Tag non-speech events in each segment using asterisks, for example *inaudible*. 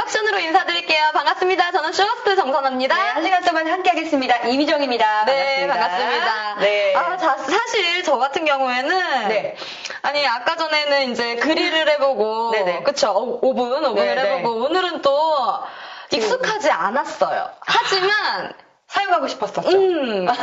인덕션으로 인사드릴게요. 반갑습니다. 저는 슈거스트 정선아입니다. 네, 한 시간 동안 함께 하겠습니다. 이미정입니다. 네, 반갑습니다. 반갑습니다. 네. 아, 자, 사실 저 같은 경우에는 네. 아니 아까 전에는 이제 그릴을 해보고 네네. 그쵸 오- 오븐 오븐을 네네. 해보고 오늘은 또 익숙하지 않았어요. 하지만 *laughs* 사용하고 싶었었죠. 음 *laughs*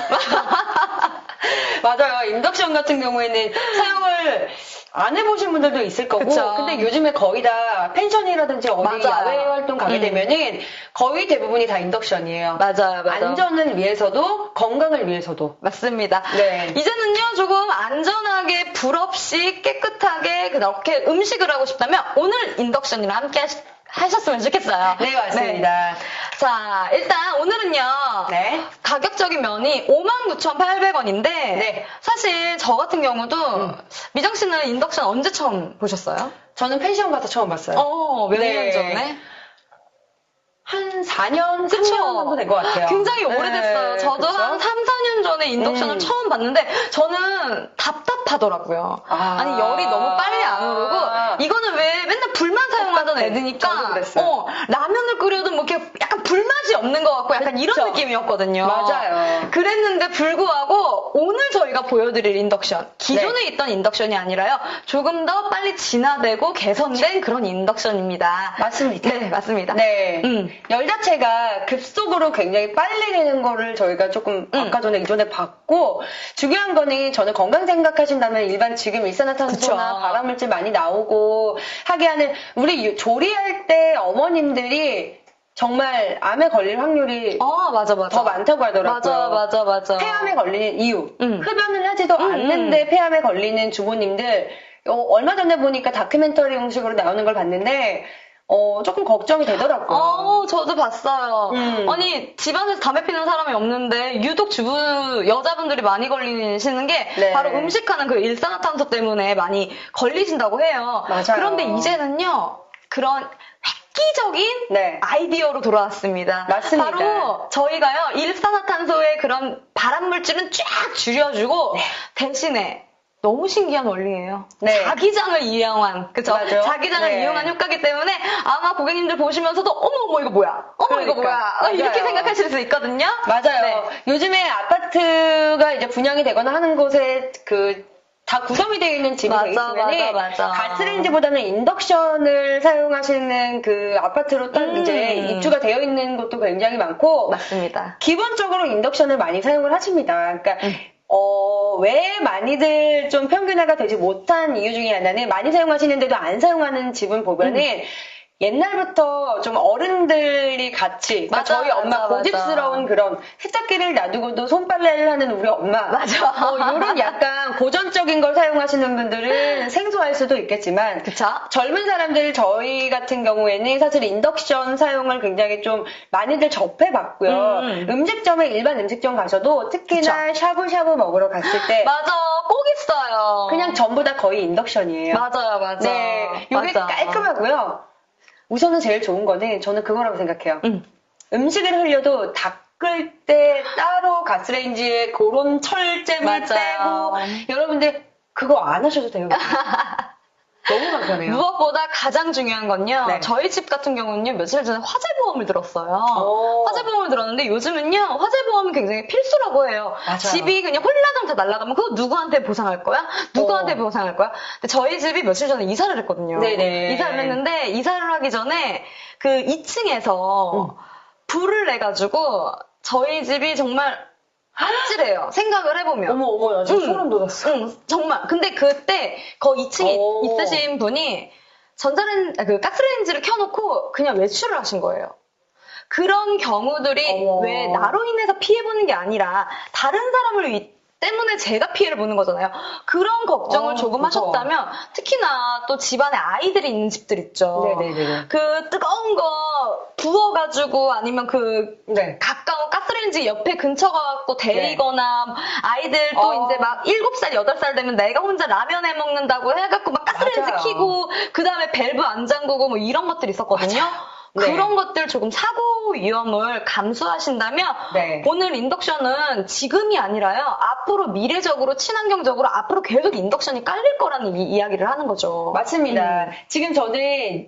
*laughs* 맞아요. 인덕션 같은 경우에는 사용을 안 해보신 분들도 있을 거고, 그쵸. 근데 요즘에 거의 다 펜션이라든지 어디 맞아요. 야외 활동 가게 음. 되면은 거의 대부분이 다 인덕션이에요. 맞아요, 맞아요. 안전을 위해서도 건강을 위해서도. 맞습니다. 네. 이제는요, 조금 안전하게, 불 없이 깨끗하게 그렇게 음식을 하고 싶다면 오늘 인덕션이랑 함께 하셨으면 좋겠어요. 네, 맞습니다. 자, 일단 오늘은요. 네. 가격적인 면이 59,800원인데 네. 음. 사실 저 같은 경우도 미정 씨는 인덕션 언제 처음 보셨어요? 저는 펜션 가서 처음 봤어요. 어, 몇년 네. 전에? 한 4년, 3년 그쵸? 정도 된 것 같아요. 굉장히 오래됐어요. 네, 저도 그쵸? 한 3, 4년 전에 인덕션을 음. 처음 봤는데 저는 답답하더라고요. 아. 아. 니 열이 너무 빨리 안 오르고 이거는 왜 맨날 불만 사용하던. 애드니까. 어, 라면을 끓여도 뭐 이렇게 약간 불맛이 없는 것 같고 약간 이런 그쵸? 느낌이었거든요. 맞아요. 그랬는데 불구하고 오늘 저희가 보여드릴 인덕션 기존에 네. 있던 인덕션이 아니라요. 조금 더 빨리 진화되고 개선된 그런 인덕션입니다. 맞습니다. 네, 맞습니다. 네. 음. 열 자체가 급속으로 굉장히 빨리 되는 거를 저희가 조금 음. 아까 전에 이전에 봤고 중요한 거는 저는 건강 생각하신다면 일반 지금 일산화탄소나 그쵸. 발암물질 많이 나오고 하게 하는 우리 유- 조리할 때 어머님들이 정말 암에 걸릴 확률이 아, 맞아, 맞아. 더 많다고 하더라고요. 맞아, 맞아, 맞아. 폐암에 걸리는 이유. 음. 흡연을 하지도 음, 않는데 폐암에 걸리는 주부님들, 어, 얼마 전에 보니까 다큐멘터리 형식으로 나오는 걸 봤는데, 어, 조금 걱정이 되더라고요. 어, 저도 봤어요. 음. 아니, 집안에서 담배 피는 사람이 없는데, 유독 주부, 여자분들이 많이 걸리시는 게, 네. 바로 음식하는 그 일산화탄소 때문에 많이 걸리신다고 해요. 맞아요. 그런데 이제는요, 그런 획기적인 네. 아이디어로 돌아왔습니다. 맞습니다. 바로 저희가요, 일산화탄소의 그런 발암 물질은 쫙 줄여주고, 대신에 너무 신기한 원리예요. 네. 자기장을 이용한? 맞아요. 자기장을 네. 이용한 효과기 때문에 아마 고객님들 보시면서도 어머 어머 이거 뭐야? 어머 이거 그러니까. 뭐야? 어, 이렇게 맞아요. 생각하실 수 있거든요. 맞아요. 네. 요즘에 아파트가 이제 분양이 되거나 하는 곳에 그, 다 구성이 되어 있는 집이 맞아, 되어 있으면 맞아, 맞아. 가스레인지보다는 인덕션을 사용하시는 그 아파트로 딱 음. 이제 입주가 되어 있는 곳도 굉장히 많고 맞습니다. 기본적으로 인덕션을 많이 사용을 하십니다. 그러니까 음. 어, 왜 많이들 좀 평균화가 되지 못한 이유 중에 하나는 많이 사용하시는데도 안 사용하는 집은 보면은 음. 옛날부터 좀 어른들이 같이 그러니까 맞아, 저희 엄마 맞아, 고집스러운 그런 세탁기를 놔두고도 손빨래를 하는 우리 엄마 맞아. 어, 이런 약간 고전적인 걸 사용하시는 분들은 *laughs* 생소할 수도 있겠지만 그쵸? 젊은 사람들 저희 같은 경우에는 사실 인덕션 사용을 굉장히 좀 많이들 접해봤고요. 음. 음식점에 일반 음식점 가셔도 특히나 샤브샤브 먹으러 갔을 때 *laughs* 맞아 꼭 있어요. 그냥 전부 다 거의 인덕션이에요. 맞아요 맞아. 네, 맞아. 깔끔하고요. 우선은 제일 좋은 거는 저는 그거라고 생각해요. 음. 음식을 흘려도 닦을 때 따로 가스레인지에 그런 철잼을 맞아요. 빼고 여러분들 그거 안 하셔도 돼요. *laughs* 너무 간편해요. 무엇보다 가장 중요한 건요. 네. 저희 집 같은 경우는요. 며칠 전에 화재보험을 들었어요. 오. 화재보험을 들었는데 요즘은요. 화재보험은 굉장히 필수라고 해요. 맞아요. 집이 그냥 홀라당 다 날아가면 그거 누구한테 보상할 거야? 누구한테 어. 보상할 거야? 근데 저희 집이 며칠 전에 이사를 했거든요. 네네. 이사를 했는데 이사를 하기 전에 그 2층에서 음. 불을 내가지고 저희 집이 정말 아찔해요. 생각을 해보면. 어머 어머 나 지금 응. 소름 돋았어. 응, 정말. 근데 그때 거 2층에 오. 있으신 분이 전자레인 아, 그 가스레인지를 켜놓고 그냥 외출을 하신 거예요. 그런 경우들이 어머. 왜 나로 인해서 피해 보는 게 아니라 다른 사람을 위- 때문에 제가 피해를 보는 거잖아요. 그런 걱정을 어, 조금 무서워. 하셨다면 특히나 또 집안에 아이들이 있는 집들 있죠. 네네네. 그 뜨거운 거 부어가지고 아니면 그 네. 가까운 가스레인지 옆에 근처 가갖고 데리거나 아이들 또 어. 이제 막 7살, 8살 되면 내가 혼자 라면 해 먹는다고 해갖고 막 가스레인지 맞아요. 키고 그 다음에 밸브 안 잠그고 뭐 이런 것들이 있었거든요. 네. 그런 것들 조금 사고 위험을 감수하신다면 네. 오늘 인덕션은 지금이 아니라요. 앞으로 미래적으로 친환경적으로 앞으로 계속 인덕션이 깔릴 거라는 이, 이야기를 하는 거죠. 맞습니다. 지금 저는 제